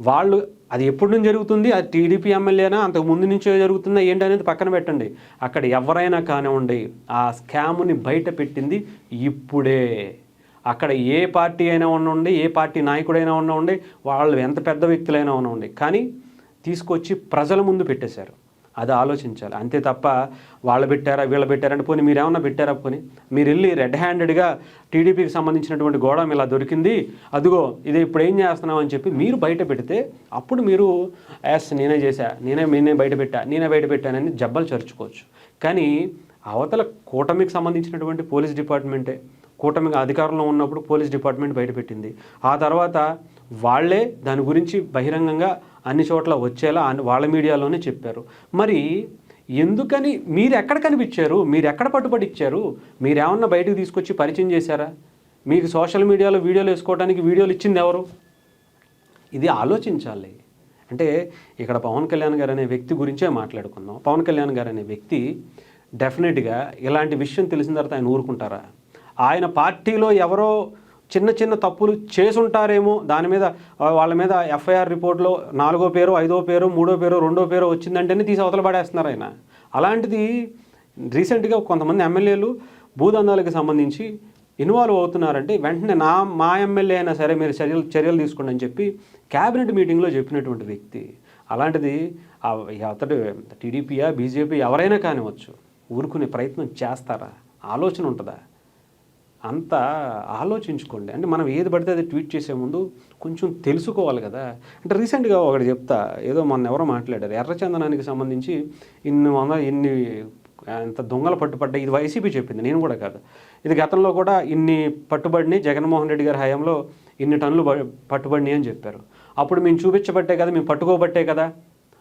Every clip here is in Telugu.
వాళ్ళు అది ఎప్పటి నుంచి జరుగుతుంది? అది టీడీపీ ఎమ్మెల్యేనా? అంతకు ముందు నుంచే జరుగుతుందా? ఏంటి అనేది పక్కన పెట్టండి. అక్కడ ఎవరైనా కానివ్వండి ఆ స్కామ్ని బయట పెట్టింది ఇప్పుడే. అక్కడ ఏ పార్టీ అయినా ఉండండి ఏ పార్టీ నాయకుడైనా ఉండండి వాళ్ళు ఎంత పెద్ద వ్యక్తులైనా ఉండండి కానీ తీసుకొచ్చి ప్రజల ముందు పెట్టేశారు. అది ఆలోచించాలి. అంతే తప్ప వాళ్ళు పెట్టారా వీళ్ళు పెట్టారంటే పోనీ మీరేమన్నా పెట్టారా పోనీ? మీరు వెళ్ళి రెడ్ హ్యాండెడ్గా టీడీపీకి సంబంధించినటువంటి గోడం ఇలా దొరికింది అదిగో ఇది ఇప్పుడు ఏం చేస్తున్నాం అని చెప్పి మీరు బయట పెడితే అప్పుడు మీరు యాస్ నేనే చేశా నేనే నేనే బయట పెట్టా నేనే బయట పెట్టానని జబ్బలు చరుచుకోవచ్చు. కానీ అవతల కూటమికి సంబంధించినటువంటి పోలీస్ డిపార్ట్మెంటే కూటమిగా అధికారంలో ఉన్నప్పుడు పోలీస్ డిపార్ట్మెంట్ బయటపెట్టింది ఆ తర్వాత వాళ్ళే దాని గురించి బహిరంగంగా అన్ని చోట్ల వచ్చేలా వాళ్ళ మీడియాలోనే చెప్పారు. మరి ఎందుకని మీరు ఎక్కడ కనిపించారు? మీరు ఎక్కడ పట్టుబడి ఇచ్చారు? మీరేమన్నా బయటకు తీసుకొచ్చి పరిచయం చేశారా? మీకు సోషల్ మీడియాలో వీడియోలు వేసుకోవడానికి వీడియోలు ఇచ్చింది ఎవరు? ఇది ఆలోచించాలి. అంటే ఇక్కడ పవన్ కళ్యాణ్ గారు అనే వ్యక్తి గురించే మాట్లాడుకుందాం. పవన్ కళ్యాణ్ గారు అనే వ్యక్తి డెఫినెట్గా ఇలాంటి విషయం తెలిసిన తర్వాత ఆయన ఊరుకుంటారా? ఆయన పార్టీలో ఎవరో చిన్న చిన్న తప్పులు చేసుంటారేమో దాని మీద వాళ్ళ మీద ఎఫ్ఐఆర్ రిపోర్ట్లో నాలుగో పేరు ఐదో పేరు మూడో పేరు రెండో పేరు వచ్చిందంటేనే తీసి అవతల పడేస్తున్నారు ఆయన. అలాంటిది రీసెంట్గా కొంతమంది ఎమ్మెల్యేలు భూదందాలకు సంబంధించి ఇన్వాల్వ్ అవుతున్నారంటే వెంటనే నా మా ఎమ్మెల్యే అయినా సరే మీరు చర్యలు చర్యలు తీసుకోండి అని చెప్పి క్యాబినెట్ మీటింగ్లో చెప్పినటువంటి వ్యక్తి. అలాంటిది అతడు టీడీపీయా బీజేపీ ఎవరైనా కానివచ్చు ఊరుకునే ప్రయత్నం చేస్తారా? ఆలోచన ఉంటుందా? అంత ఆలోచించుకోండి. అంటే మనం ఏది పడితే అది ట్వీట్ చేసే ముందు కొంచెం తెలుసుకోవాలి కదా. అంటే రీసెంట్గా ఒకటి చెప్తా. ఏదో మొన్న ఎవరో మాట్లాడారు. ఎర్రచందనానికి సంబంధించి ఇన్ని వంద ఇన్ని ఎంత దొంగలు పట్టుబడ్డాయి ఇది వైసీపీ చెప్పింది. నేను కూడా కాదు. ఇది గతంలో కూడా ఇన్ని పట్టుబడిని జగన్మోహన్ రెడ్డి గారి హయాంలో ఇన్ని టన్నులు పట్టుబడిని పట్టుబడినాయి అని చెప్పారు. అప్పుడు మేము చూపించబట్టే కదా మేము పట్టుకోబట్టే కదా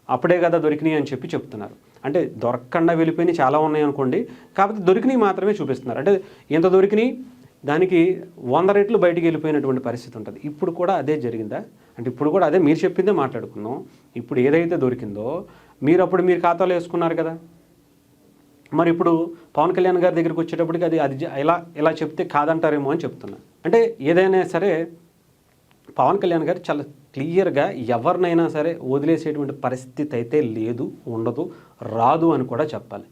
అప్పుడే కదా దొరికినాయి అని చెప్పి చెప్తున్నారు. అంటే దొరకకుండా వెళ్ళిపోయినాయి చాలా ఉన్నాయి అనుకోండి. కాకపోతే దొరికినాయి మాత్రమే చూపిస్తున్నారు. అంటే ఎంత దొరికినాయి? దానికి వంద రెట్లు బయటికి వెళ్ళిపోయినటువంటి పరిస్థితి ఉంటుంది. ఇప్పుడు కూడా అదే జరిగిందా? అంటే ఇప్పుడు కూడా అదే మీరు చెప్పిందే మాట్లాడుకుందాం. ఇప్పుడు ఏదైతే దొరికిందో మీరు అప్పుడు మీరు ఖాతాలో వేసుకున్నారు కదా. మరి ఇప్పుడు పవన్ కళ్యాణ్ గారి దగ్గరికి వచ్చేటప్పటికి అది అది ఎలా ఇలా ఇలా చెప్తే కాదంటారేమో అని చెప్తున్నా. అంటే ఏదైనా సరే పవన్ కళ్యాణ్ గారు చాలా క్లియర్గా ఎవరినైనా సరే వదిలేసేటువంటి పరిస్థితి అయితే లేదు ఉండదు రాదు అని కూడా చెప్పాలి.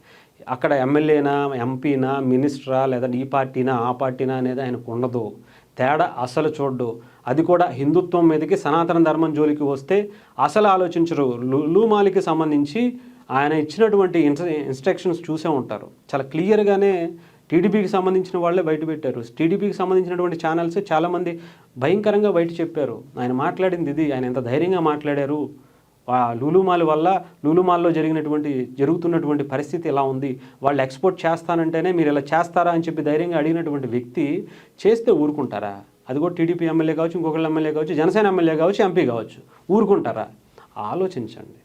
అక్కడ ఎమ్మెల్యేనా ఎంపీనా మినిస్టరా లేదా ఈ పార్టీనా ఆ పార్టీనా అనేది ఆయనకు ఉండదు. తేడా అసలు చూడ్డు. అది కూడా హిందుత్వం మీదకి సనాతన ధర్మం జోలికి వస్తే అసలు ఆలోచించరు. లులుమాలికి సంబంధించి ఆయన ఇచ్చినటువంటి ఇన్స్ట్రక్షన్స్ చూసే ఉంటారు. చాలా క్లియర్గానే టీడీపీకి సంబంధించిన వాళ్ళే బయట పెట్టారు. టీడీపీకి సంబంధించినటువంటి ఛానల్స్ చాలామంది భయంకరంగా బయట చెప్పారు. ఆయన మాట్లాడింది ఇది ఆయన ఎంత ధైర్యంగా మాట్లాడారు. లూలుమాల్ వల్ల లూలుమాల్లో జరిగినటువంటి జరుగుతున్నటువంటి పరిస్థితి ఎలా ఉంది? వాళ్ళు ఎక్స్పోర్ట్ చేస్తానంటేనే మీరు ఇలా చేస్తారా అని చెప్పి ధైర్యంగా అడిగినటువంటి వ్యక్తి చేస్తే ఊరుకుంటారా? అది కూడా టీడీపీ ఎమ్మెల్యే కావచ్చు ఇంకొకళ్ళు ఎమ్మెల్యే కావచ్చు జనసేన ఎమ్మెల్యే కావచ్చు ఎంపీ కావచ్చు ఊరుకుంటారా? ఆలోచించండి.